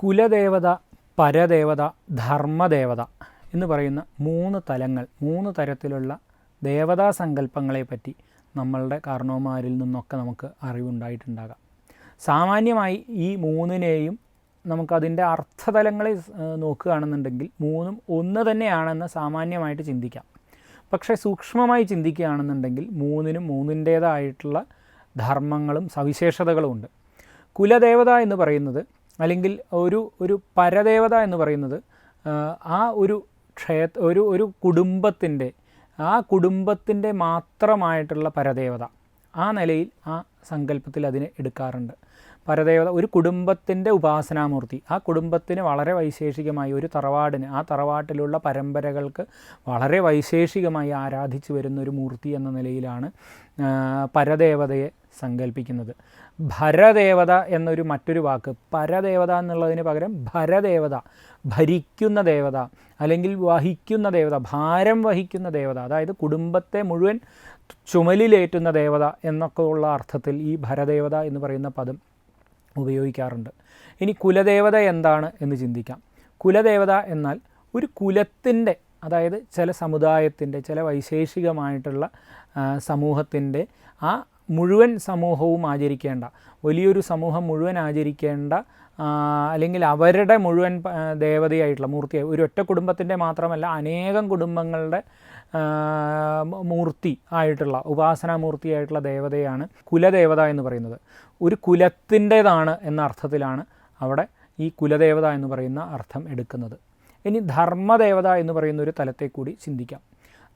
കുലദേവത പരദേവത ധർമ്മദേവത എന്ന് പറയുന്ന മൂന്ന് തലങ്ങൾ മൂന്ന് തരത്തിലുള്ള ദേവതാ സങ്കല്പങ്ങളെ പറ്റി നമ്മളുടെ കാരണവന്മാരിൽ നിന്നൊക്കെ നമുക്ക് അറിവുണ്ടായിട്ടുണ്ടാകാം. സാമാന്യമായി ഈ മൂന്നിനെയും നമുക്കതിന്റെ അർത്ഥതലങ്ങളെ നോക്കുകയാണെന്നുണ്ടെങ്കിൽ മൂന്നും ഒന്ന് തന്നെയാണെന്ന് സാമാന്യമായിട്ട് ചിന്തിക്കാം. പക്ഷേ സൂക്ഷ്മമായി ചിന്തിക്കുകയാണെന്നുണ്ടെങ്കിൽ മൂന്നിനും മൂന്നിന്റേതായിട്ടുള്ള ധർമ്മങ്ങളും സവിശേഷതകളും ഉണ്ട്. കുലദേവത എന്ന് പറയുന്നത് അല്ലെങ്കിൽ ഒരു ഒരു പരദേവത എന്ന് പറയുന്നത് ആ, ഒരു ക്ഷേത്ര ഒരു ഒരു കുടുംബത്തിന്റെ ആ കുടുംബത്തിന്റെ മാത്രമായിട്ടുള്ള പരദേവത. ആ നിലയിൽ ആ സങ്കല്പത്തിൽ അതിനെ എടുക്കാറുണ്ട്. പരദേവത ഒരു കുടുംബത്തിന്റെ ഉപാസനാമൂർത്തി. ആ കുടുംബത്തിന് വളരെ വൈശേഷികമായി ഒരു തറവാടിന് ആ തറവാട്ടിലുള്ള പരമ്പരകൾക്ക് വളരെ വൈശേഷികമായി ആരാധിച്ചു വരുന്ന ഒരു മൂർത്തി എന്ന നിലയിലാണ് പരദേവതയെ സങ്കല്പിക്കുന്നത് ഭരദേവത എന്നൊരു മറ്റൊരു വാക്ക് പരദേവത എന്നുള്ളതിന് പകരം ഭരദേവത ഭരിക്കുന്ന ദേവത അല്ലെങ്കിൽ വഹിക്കുന്ന ദേവത ഭാരം വഹിക്കുന്ന ദേവത അതായത് കുടുംബത്തെ മുഴുവൻ ചുമലിലേറ്റുന്ന ദേവത എന്നൊക്കെ ഉള്ള അർത്ഥത്തിൽ ഈ ഭരദേവത എന്ന് പറയുന്ന പദം ഉപയോഗിക്കാറുണ്ട്. ഇനി കുലദേവത എന്താണ് എന്ന് ചിന്തിക്കാം. കുലദേവത എന്നാൽ ഒരു കുലത്തിന്റെ അതായത് ചില സമുദായത്തിന്റെ ചില വൈശേഷികമായിട്ടുള്ള സമൂഹത്തിന്റെ ആ മുഴുവൻ സമൂഹവും ആചരിക്കേണ്ട വലിയൊരു സമൂഹം മുഴുവൻ ആചരിക്കേണ്ട അല്ലെങ്കിൽ അവരുടെ മുഴുവൻ ദേവതയായിട്ടുള്ള മൂർത്തി ഒരു ഒറ്റ കുടുംബത്തിന്റെ മാത്രമല്ല അനേകം കുടുംബങ്ങളുടെ മൂർത്തി ആയിട്ടുള്ള ഉപാസനാമൂർത്തിയായിട്ടുള്ള ദേവതയാണ് കുലദേവത എന്ന് പറയുന്നത്. ഒരു കുലത്തിന്റേതാണ് എന്ന അർത്ഥത്തിലാണ് അവിടെ ഈ കുലദേവത എന്ന് പറയുന്ന അർത്ഥം എടുക്കുന്നത്. ഇനി ധർമ്മദേവത എന്ന് പറയുന്ന ഒരു തലത്തെ കൂടി ചിന്തിക്കാം.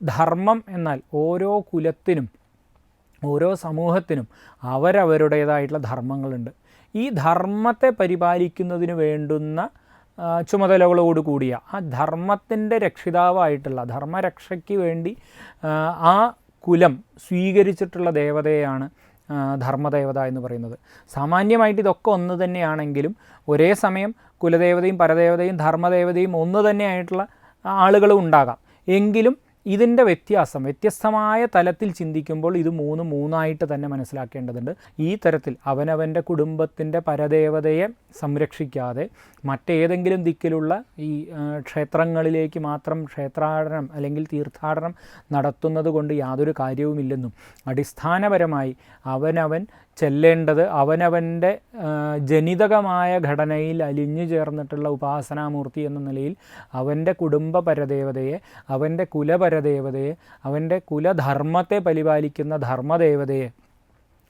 ധർമ്മം എന്നാൽ ഓരോ കുലത്തിനും ഓരോ സമൂഹത്തിനും അവരവരുടേതായിട്ടുള്ള ധർമ്മങ്ങളുണ്ട്. ഈ ധർമ്മത്തെ പരിപാലിക്കുന്നതിന് വേണ്ടുന്ന ചുമതലകളോട് കൂടിയ ആ ധർമ്മത്തിന്റെ രക്ഷിതാവായിട്ടുള്ള ധർമ്മരക്ഷയ്ക്ക് വേണ്ടി ആ, കുലം സ്വീകരിച്ചിട്ടുള്ള ദേവതയാണ് ധർമ്മദേവത എന്ന് പറയുന്നത്. സാമാന്യമായിട്ട് ഇതൊക്കെ ഒന്ന് തന്നെയാണെങ്കിലും ഒരേ സമയം കുലദേവതയും പരദേവതയും ധർമ്മദേവതയും ഒന്ന് തന്നെയായിട്ടുള്ള ആളുകളും ഉണ്ടാകാം. എങ്കിലും ഇതിന്റെ വ്യത്യാസം വ്യത്യസ്തമായ തലത്തിൽ ചിന്തിക്കുമ്പോൾ ഇത് മൂന്ന് മൂന്നായിട്ട് തന്നെ മനസ്സിലാക്കേണ്ടതുണ്ട്. ഈ തരത്തിൽ അവനവന്റെ കുടുംബത്തിന്റെ പരദേവതയെ സംരക്ഷിക്കാതെ മറ്റേതെങ്കിലും ദിക്കിലുള്ള ഈ ക്ഷേത്രങ്ങളിലേക്ക് മാത്രം ക്ഷേത്രാടനം അല്ലെങ്കിൽ തീർത്ഥാടനം നടത്തുന്നത് കൊണ്ട് യാതൊരു കാര്യവുമില്ലെന്നും അടിസ്ഥാനപരമായി അവനവൻ ചെല്ലേണ്ടത് അവനവന്റെ ജനിതകമായ ഘടനയിൽ അലിഞ്ഞു ചേർന്നിട്ടുള്ള ഉപാസനാമൂർത്തി എന്ന നിലയിൽ അവന്റെ കുടുംബ പരദേവതയെ അവന്റെ കുലപരദേവതയെ അവന്റെ കുലധർമ്മത്തെ പരിപാലിക്കുന്ന ധർമ്മദേവതയെ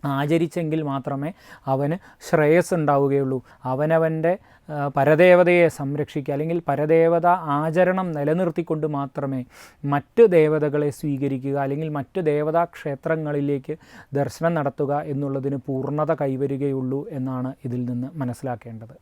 ആചരിച്ചെങ്കിൽ മാത്രമേ അവന് ശ്രേയസ് ഉണ്ടാവുകയുള്ളൂ അവനവന്റെ പരദേവതയെ സംരക്ഷിക്കുക അല്ലെങ്കിൽ പരദേവത ആചരണം നിലനിർത്തിക്കൊണ്ട് മാത്രമേ മറ്റ് ദേവതകളെ സ്വീകരിക്കുക അല്ലെങ്കിൽ മറ്റ് ദേവതാ ക്ഷേത്രങ്ങളിലേക്ക് ദർശനം നടത്തുക എന്നുള്ളതിന് പൂർണത കൈവരികയുള്ളൂ എന്നാണ് ഇതിൽ നിന്ന് മനസ്സിലാക്കേണ്ടത്.